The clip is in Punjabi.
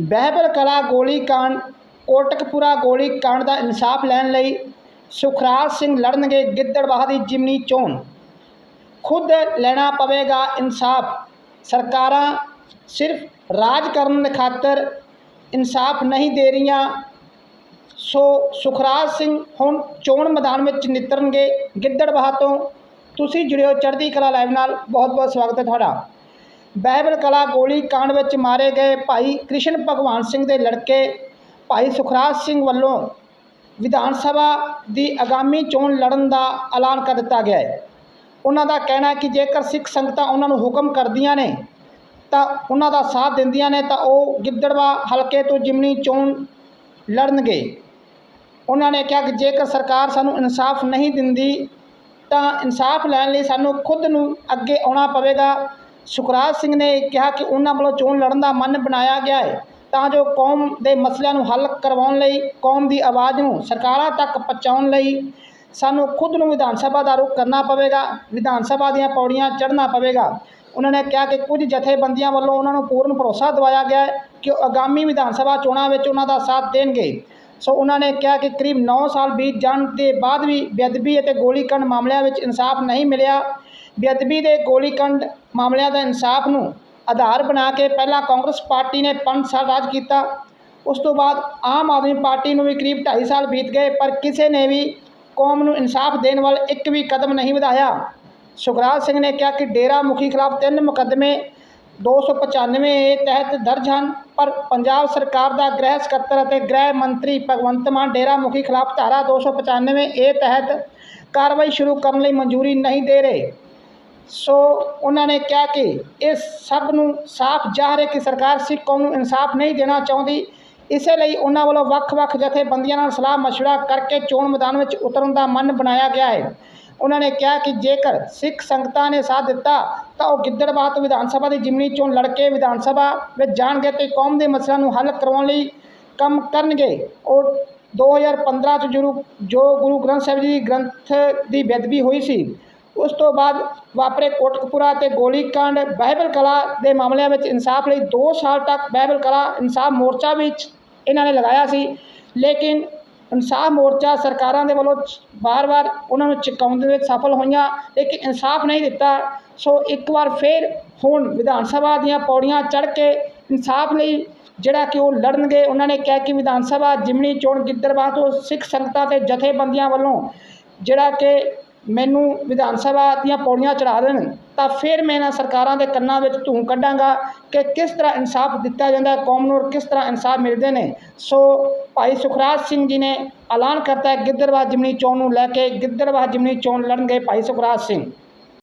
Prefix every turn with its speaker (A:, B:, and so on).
A: ਬਹਿਬਲ ਕਲਾ ਗੋਲੀकांड ਕੋਟਕਪੁਰਾ ਗੋਲੀकांड ਦਾ ਇਨਸਾਫ ਲੈਣ ਲਈ ਸੁਖਰਾਜ ਸਿੰਘ ਲੜਨਗੇ ਗਿੱਦੜਵਾਹ ਦੀ ਜਿਮਨੀ ਚੋਣ। ਖੁਦ ਲੈਣਾ ਪਵੇਗਾ ਇਨਸਾਫ। ਸਰਕਾਰਾਂ ਸਿਰਫ ਰਾਜ ਕਰਨ ਦੇ ਖਾਤਰ ਇਨਸਾਫ ਨਹੀਂ ਦੇ ਰਹੀਆਂ। ਸੋ ਸੁਖਰਾਜ ਸਿੰਘ ਹੁਣ ਚੋਣ ਮੈਦਾਨ ਵਿੱਚ ਨਿਤਰਨਗੇ ਗਿੱਦੜਵਾਹ ਤੋਂ। ਤੁਸੀਂ ਜੁੜਿਓ ਚੜ੍ਹਦੀ ਕਲਾ ਲਾਈਵ ਨਾਲ। ਬਹੁਤ ਬਹੁਤ ਸਵਾਗਤ ਹੈ ਤੁਹਾਡਾ। ਬਹਿਬਲ ਕਲਾ ਗੋਲੀ ਕਾਂਡ ਵਿੱਚ ਮਾਰੇ ਗਏ ਭਾਈ ਕ੍ਰਿਸ਼ਨ ਭਗਵਾਨ ਸਿੰਘ ਦੇ ਲੜਕੇ ਭਾਈ ਸੁਖਰਾਜ ਸਿੰਘ ਵੱਲੋਂ ਵਿਧਾਨ ਸਭਾ ਦੀ ਆਗਾਮੀ ਚੋਣ ਲੜਨ ਦਾ ਐਲਾਨ ਕਰ ਦਿੱਤਾ ਗਿਆ ਹੈ। ਉਹਨਾਂ ਦਾ ਕਹਿਣਾ ਹੈ ਕਿ ਜੇਕਰ ਸਿੱਖ ਸੰਗਤਾਂ ਉਹਨਾਂ ਨੂੰ ਹੁਕਮ ਕਰਦੀਆਂ ਨੇ, ਤਾਂ ਉਹਨਾਂ ਦਾ ਸਾਥ ਦਿੰਦੀਆਂ ਨੇ, ਤਾਂ ਉਹ ਗਿੱਦੜਵਾ ਹਲਕੇ ਤੋਂ ਜਿਮਨੀ ਚੋਣ ਲੜਨਗੇ। ਉਹਨਾਂ ਨੇ ਕਿਹਾ ਕਿ ਜੇਕਰ ਸਰਕਾਰ ਸਾਨੂੰ ਇਨਸਾਫ ਨਹੀਂ ਦਿੰਦੀ, ਤਾਂ ਇਨਸਾਫ ਲੈਣ ਲਈ ਸਾਨੂੰ ਖੁਦ ਨੂੰ ਅੱਗੇ ਆਉਣਾ ਪਵੇਗਾ। ਸੁਖਰਾਜ ਸਿੰਘ ਨੇ ਕਿਹਾ ਕਿ ਉਹਨਾਂ ਵੱਲੋਂ ਚੋਣ ਲੜਨ ਦਾ ਮਨ ਬਣਾਇਆ ਗਿਆ ਹੈ। ਤਾਂ ਜੋ ਕੌਮ ਦੇ ਮਸਲਿਆਂ ਨੂੰ ਹੱਲ ਕਰਵਾਉਣ ਲਈ, ਕੌਮ ਦੀ ਆਵਾਜ਼ ਨੂੰ ਸਰਕਾਰਾਂ ਤੱਕ ਪਹੁੰਚਾਉਣ ਲਈ ਸਾਨੂੰ ਖੁਦ ਨੂੰ ਵਿਧਾਨ ਸਭਾ ਦਾ ਰੁਖ ਕਰਨਾ ਪਵੇਗਾ, ਵਿਧਾਨ ਸਭਾ ਦੀਆਂ ਪੌੜੀਆਂ ਚੜ੍ਹਨਾ ਪਵੇਗਾ। ਉਹਨਾਂ ਨੇ ਕਿਹਾ ਕਿ ਕੁਝ ਜਥੇਬੰਦੀਆਂ ਵੱਲੋਂ ਉਹਨਾਂ ਨੂੰ ਪੂਰਨ ਭਰੋਸਾ ਦਿਵਾਇਆ ਗਿਆ ਹੈ ਕਿ ਉਹ ਆਗਾਮੀ ਵਿਧਾਨ ਸਭਾ ਚੋਣਾਂ ਵਿੱਚ ਉਹਨਾਂ ਦਾ ਸਾਥ ਦੇਣਗੇ। ਸੋ ਉਹਨਾਂ ਨੇ ਕਿਹਾ ਕਿ ਕਰੀਬ 9 ਸਾਲ ਬੀਤ ਜਾਣ ਦੇ ਬਾਅਦ ਵੀ ਬੇਅਦਬੀ ਅਤੇ ਗੋਲੀकांड ਮਾਮਲਿਆਂ ਵਿੱਚ ਇਨਸਾਫ ਨਹੀਂ ਮਿਲਿਆ। ਬੇਅਦਬੀ ਦੇ ਗੋਲੀकांड ਮਾਮਲਿਆਂ ਦਾ ਇਨਸਾਫ ਨੂੰ ਆਧਾਰ ਬਣਾ ਕੇ ਪਹਿਲਾਂ ਕਾਂਗਰਸ ਪਾਰਟੀ ਨੇ 5 ਸਾਲ ਰਾਜ ਕੀਤਾ। ਉਸ ਤੋਂ ਬਾਅਦ ਆਮ ਆਦਮੀ ਪਾਰਟੀ ਨੂੰ ਵੀ ਕਰੀਬ 2.5 ਸਾਲ ਬੀਤ ਗਏ, ਪਰ ਕਿਸੇ ਨੇ ਵੀ ਕੌਮ ਨੂੰ ਇਨਸਾਫ ਦੇਣ ਵੱਲ ਇੱਕ ਵੀ ਕਦਮ ਨਹੀਂ ਵਧਾਇਆ। ਸੁਖਰਾਜ ਸਿੰਘ ਨੇ ਕਿਹਾ ਕਿ ਡੇਰਾ ਮੁਖੀ ਖਿਲਾਫ ਤਿੰਨ ਮੁਕੱਦਮੇ 295 ਏ ਤਹਿਤ ਦਰਜ ਹਨ, ਪਰ ਪੰਜਾਬ ਸਰਕਾਰ ਦਾ ਗ੍ਰਹਿ ਸਕੱਤਰ ਅਤੇ ਗ੍ਰਹਿ ਮੰਤਰੀ ਭਗਵੰਤ ਮਾਨ ਡੇਰਾ ਮੁਖੀ ਖਿਲਾਫ ਧਾਰਾ 295 ਏ ਤਹਿਤ ਕਾਰਵਾਈ ਸ਼ੁਰੂ ਕਰਨ ਲਈ ਮਨਜ਼ੂਰੀ ਨਹੀਂ ਦੇ ਰਹੇ। ਸੋ ਉਹਨਾਂ ਨੇ ਕਿਹਾ ਕਿ ਇਸ ਸਭ ਨੂੰ ਸਾਫ਼ ਜ਼ਾਹਰ ਹੈ ਕਿ ਸਰਕਾਰ ਸਿੱਖ ਕੌਮ ਨੂੰ ਇਨਸਾਫ ਨਹੀਂ ਦੇਣਾ ਚਾਹੁੰਦੀ। ਇਸੇ ਲਈ ਉਹਨਾਂ ਵੱਲੋਂ ਵੱਖ-ਵੱਖ ਜਥੇਬੰਦੀਆਂ ਨਾਲ ਸਲਾਹ ਮਸ਼ਵਰਾ ਕਰਕੇ ਚੋਣ ਮੈਦਾਨ ਵਿੱਚ ਉਤਰਨ ਦਾ ਮਨ ਬਣਾਇਆ ਗਿਆ ਹੈ। ਉਹਨਾਂ ਨੇ ਕਿਹਾ ਕਿ ਜੇਕਰ ਸਿੱਖ ਸੰਗਤਾਂ ਨੇ ਸਾਥ ਦਿੱਤਾ, ਤਾਂ ਉਹ ਗਿੱਦੜਬਾਹਾ ਤੋਂ ਵਿਧਾਨ ਸਭਾ ਦੀ ਜਿਮਨੀ ਚੋਣ ਲੜ ਕੇ ਵਿਧਾਨ ਸਭਾ ਵਿੱਚ ਜਾਣਗੇ ਤੇ ਕੌਮ ਦੇ ਮਸਲਿਆਂ ਨੂੰ ਹੱਲ ਕਰਵਾਉਣ ਲਈ ਕੰਮ ਕਰਨਗੇ। ਉਹ 2015 ਚ ਜੋ ਜੋ ਗੁਰੂ ਗ੍ਰੰਥ ਸਾਹਿਬ ਜੀ ਦੀ ਗ੍ਰੰਥ ਦੀ ਬੇਅਦਬੀ ਹੋਈ ਸੀ ਉਸ ਤੋਂ ਬਾਅਦ ਵਾਪਰੇ ਕੋਟਕਪੁਰਾ ਤੇ ਗੋਲੀकांड ਬਾਈਬਲ ਕਲਾ ਦੇ ਮਾਮਲਿਆਂ ਵਿੱਚ ਇਨਸਾਫ ਲਈ 2 ਸਾਲ ਤੱਕ ਬਾਈਬਲ ਕਲਾ ਇਨਸਾਫ ਮੋਰਚਾ ਵਿੱਚ ਇਹਨਾਂ ਨੇ ਲਗਾਇਆ ਸੀ। ਲੇਕਿਨ ਇਨਸਾਫ ਮੋਰਚਾ ਸਰਕਾਰਾਂ ਦੇ ਵੱਲੋਂ ਵਾਰ-ਵਾਰ ਉਹਨਾਂ ਨੂੰ ਚੁਕਾਉਣ ਦੇ ਵਿੱਚ ਸਫਲ ਹੋਈਆਂ, ਲੇਕਿਨ ਇਨਸਾਫ ਨਹੀਂ ਦਿੱਤਾ। ਸੋ ਇੱਕ ਵਾਰ ਫੇਰ ਹੁਣ ਵਿਧਾਨ ਸਭਾ ਦੀਆਂ ਪੌੜੀਆਂ ਚੜ੍ਹ ਕੇ ਇਨਸਾਫ ਲਈ ਜਿਹੜਾ ਕਿ ਉਹ ਲੜਨਗੇ, ਉਹਨਾਂ ਨੇ ਕਿਹਾ ਕਿ ਵਿਧਾਨ ਸਭਾ ਜਿਮਨੀ ਚੋਣ ਗਿੱਦੜਬਾਹਾ ਤੋਂ ਸਿੱਖ ਸੰਗਤਾਂ ਤੇ ਜਥੇਬੰਦੀਆਂ ਵੱਲੋਂ ਜਿਹੜਾ ਕਿ ਮੈਨੂੰ ਵਿਧਾਨ ਸਭਾ ਦੀਆਂ ਪੌੜੀਆਂ ਚੜਾ ਦੇਣ, ਤਾਂ ਫਿਰ ਮੈਂ ਇਹਨਾਂ ਸਰਕਾਰਾਂ ਦੇ ਕੰਨਾਂ ਵਿੱਚ ਧੂੰ ਕੱਢਾਂਗਾ ਕਿ ਕਿਸ ਤਰ੍ਹਾਂ ਇਨਸਾਫ ਦਿੱਤਾ ਜਾਂਦਾ, ਕੌਮ ਨੂੰ ਕਿਸ ਤਰ੍ਹਾਂ ਇਨਸਾਫ ਮਿਲਦੇ ਨੇ। ਸੋ ਭਾਈ ਸੁਖਰਾਜ ਸਿੰਘ ਜੀ ਨੇ ਐਲਾਨ ਕਰਤਾ ਹੈ ਗਿੱਦੜਬਾਹਾ ਜਿਮਨੀ ਚੋਣ ਨੂੰ ਲੈ ਕੇ ਗਿੱਦੜਬਾਹਾ ਜਿਮਨੀ ਚੋਣ ਲੜਨਗੇ ਭਾਈ ਸੁਖਰਾਜ ਸਿੰਘ।